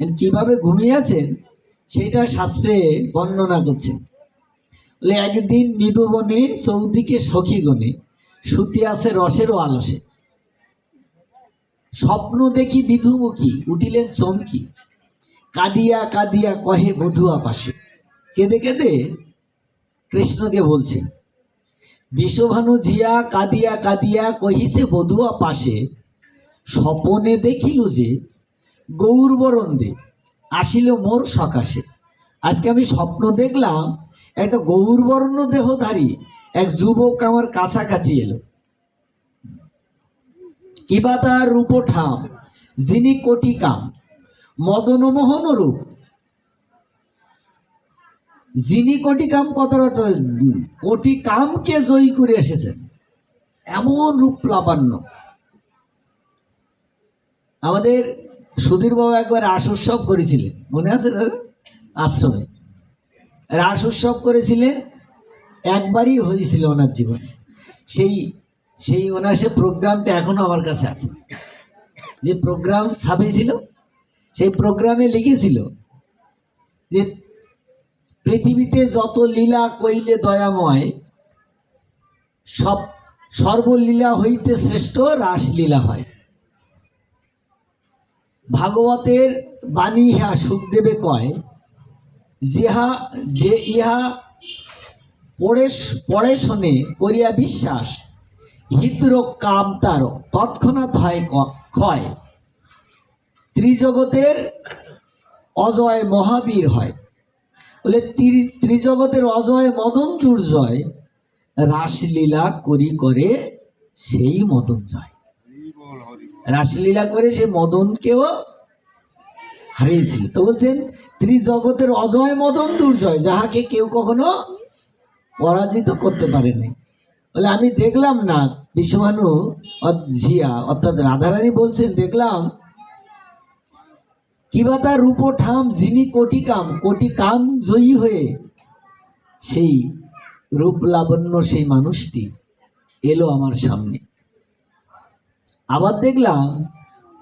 কীভাবে ঘুমিয়েছেন সেটা শাস্ত্রে বর্ণনা করছেন বলে একদিন নিদুবনে চৌদিকে সখীগণে সুতি আছে রসেরও আলসে। স্বপ্ন দেখি বিধুমুখী, উঠিলেন চমকি। কাঁদিয়া কাঁদিয়া কহে বধুয়া পাশে। কেঁদে কেঁদে কৃষ্ণকে বলছে বিশ্বভানু জিয়া কাঁদিয়া কাঁদিয়া কহিছে বধুয়া পাশে, স্বপনে দেখিল যে গৌরবরণ দে আসিল মোর সকাশে। আজকে আমি স্বপ্ন দেখলাম একটা গৌরবর্ণ দেহধারী এক যুবক আমার কাছাকাছি এলো। কিবা তার রূপঠাম যিনি কোটি কাম মদনমোহন রূপ। যিনি কোটি কাম কথার অর্থ উম, কোটি কামকে জয়ী করে এসেছেন। এমন রূপ লাবান্য আমাদের সুধীর বাবু একবার রাস উৎসব করেছিলেন। মনে আছে দাদা? আশ্রমে। রাস উৎসব করেছিলেন, একবারই হয়েছিল ওনার জীবনে। সেই সেই ওনার সে প্রোগ্রামটা এখনও আমার কাছে আছে। যে প্রোগ্রাম ছাপিয়েছিল, সেই প্রোগ্রামে লিখেছিল যে পৃথিবীতে যত লীলা কইলে দয়াময়, সব সর্বলীলা হইতে শ্রেষ্ঠ রাসলীলা হয়। ভাগবতের বাণী ইহা সুখদেবে কয়, যেহা যে ইহা পড়ে পড়ে শোনে করিয়া বিশ্বাস হৃদ্র কাম তার তৎক্ষণাৎ হয় ক্ষয়। ত্রিজগতের অজয় মহাবীর হয়। বলে ত্রি- ত্রিজগতের অজয় মদন দুর্জয়, রাসলীলা করি করে সেই মদন জয়। রাসলীলা করে সে মদনকেও হারিয়েছিল। তো বলছেন, ত্রিজগতের অজয় মদন দুর্জয়, যাহাকে কেউ কখনো পরাজিত করতে পারেনি। বলে, আমি দেখলাম না, বিশ্বমানু ঝিয়া, অর্থাৎ রাধারানী বলছেন, দেখলাম কিবা তার রূপ ঠাম যিনি কোটি কাম কোটি কাম জয়ী হয়ে সেই রূপ লাবণ্য, সেই মানুষটি এলো আমার সামনে। আবার দেখলাম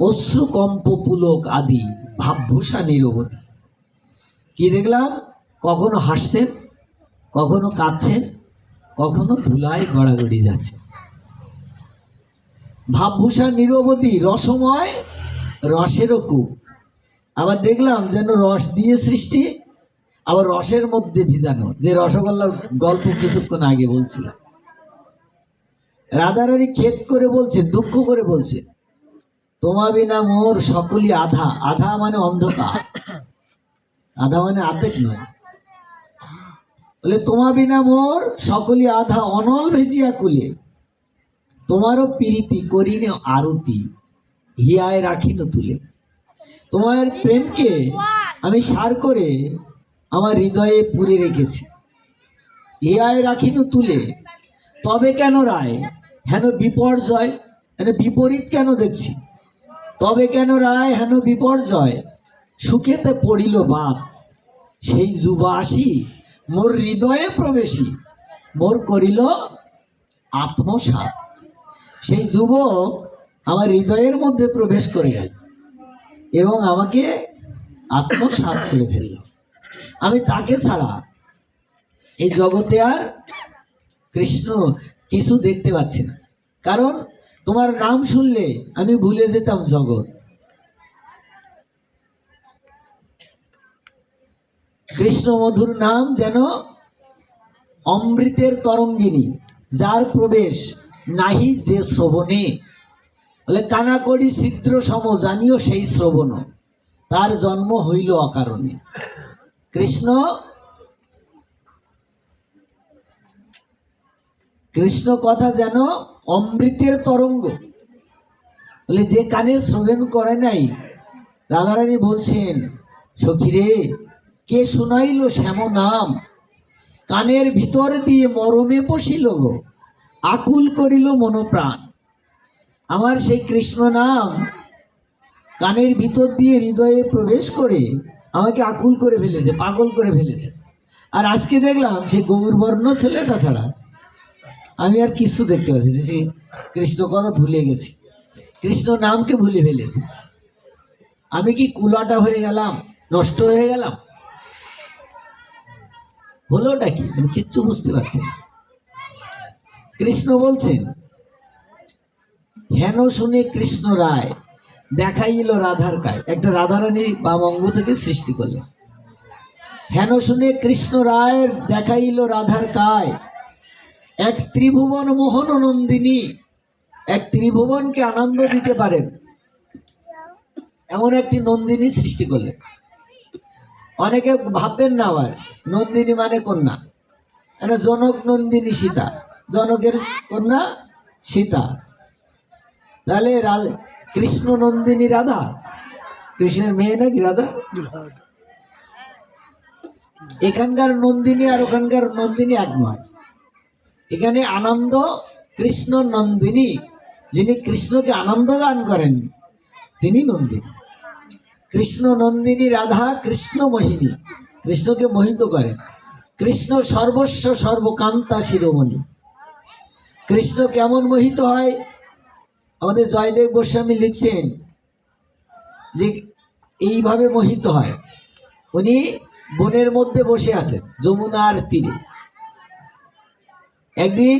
অশ্রুকম্প পুলক আদি ভাবভূষা নিরবধি। কি দেখলাম? কখনো হাসছেন, কখনো কাঁদছেন, কখনো ধুলায় গড়াগড়ি যাচ্ছে। ভাবভূষা নিরবধি, রসময়, রসেরও কূপ। আবার দেখলাম যেন রস দিয়ে সৃষ্টি, আবার রসের মধ্যে ভিজানো। যে রসগোল্লার গল্প কিছুক্ষণ আগে বলছিলাম। রাধারানী ক্ষেত করে বলছে, দুঃখ করে বলছে তোমা বিনা মোর সকলই আধা। আধা মানে অন্ধকার। আধা মানে আধেক নয়। বলে তোমা বিনা মোর সকলই আধা, অনল ভেজিয়া কুলে। তোমারও প্রীতি করিনে আরতি, হিয়ায় রাখিন তুলে। তোমার প্রেমকে আমি সার করে আমার হৃদয়ে পুরে রেখেছি। হিয়ায় রাখিন তুলে। তবে কেন রায়? হেন বিপর্যয়, হেন বিপরীত কেন দেখছি? তবে কেন রায় হেন বিপর্যয়? সুখেতে পড়িল বাপ, সেই যুবা আসি, মোর হৃদয়ে প্রবেশী, মোর করিল আত্মসাত সেই যুবক আমার হৃদয়ের মধ্যে প্রবেশ করে গেল এবং আমাকে আত্মসাত করে ফেলল। আমি তাকে ছাড়া এই জগতে আর কৃষ্ণ কিছু দেখতে পাচ্ছি না। কারণ তোমার নাম শুনলে আমি ভুলে যেতাম জগৎ। কৃষ্ণ মধুর নাম যেন অমৃতের তরঙ্গিনী, যার প্রবেশ নাহি যে শ্রবণে। বলে, কানাকড়ি ছিদ্র সম, জানিও সেই শ্রবণ। তার জন্ম হইল অকারণে। কৃষ্ণ কৃষ্ণ কথা যেন অমৃতের তরঙ্গ। বলে যে কানে শ্রবণ করে নাই, রাধারানী বলছেন, সখীরে, কে শোনাইল শ্যাম নাম? কানের ভিতর দিয়ে মরমে পশিল গো, আকুল করিল মনোপ্রাণ। আমার সেই কৃষ্ণ নাম কানের ভিতর দিয়ে হৃদয়ে প্রবেশ করে আমাকে আকুল করে ফেলেছে, পাগল করে ফেলেছে। আর আজকে দেখলাম সে গৌরবর্ণ ছেলেটা ছাড়া আমি আর কিছু দেখতে পাচ্ছি না। সে কৃষ্ণ কথা ভুলে গেছি। কৃষ্ণ নামকে ভুলে ফেলেছি। আমি কি কুলাটা হয়ে গেলাম? নষ্ট হয়ে গেলাম? হলোটা কি? আমি কিচ্ছু বুঝতে পারছি কৃষ্ণ বলছেন, হেন শুনে কৃষ্ণ রায়, দেখাইল রাধার কায়। একটা রাধারানী বা অঙ্গ থেকে সৃষ্টি করলেন। হেন শুনে কৃষ্ণ রায়ের দেখাইল রাধার কায়। এক ত্রিভুবন মোহন নন্দিনী। এক ত্রিভুবনকে আনন্দ দিতে পারেন। এমন একটি নন্দিনী সৃষ্টি করলেন। অনেকে ভাববেন না আবার নন্দিনী মানে কন্যা। মানে জনক নন্দিনী সীতা। জনকের কন্যা সীতা। তাহলে কৃষ্ণ নন্দিনী রাধা? কৃষ্ণের মেয়ে নাকি রাধা? এখানকার নন্দিনী আর ওখানকার নন্দিনী এক নয় এখানে আনন্দ কৃষ্ণ নন্দিনী, যিনি কৃষ্ণকে আনন্দ দান করেন, তিনি নন্দিনী। কৃষ্ণ নন্দিনী রাধা, কৃষ্ণ মোহিনী, কৃষ্ণকে মোহিত করেন। কৃষ্ণ সর্বস্ব সর্বকান্তা শিরোমণি। কৃষ্ণ কেমন মোহিত হয়? আমাদের জয়দেব গোস্বামী লিখছেন যে এইভাবে মোহিত হয়। উনি বনের মধ্যে বসে আছেন, যমুনার তীরে। একদিন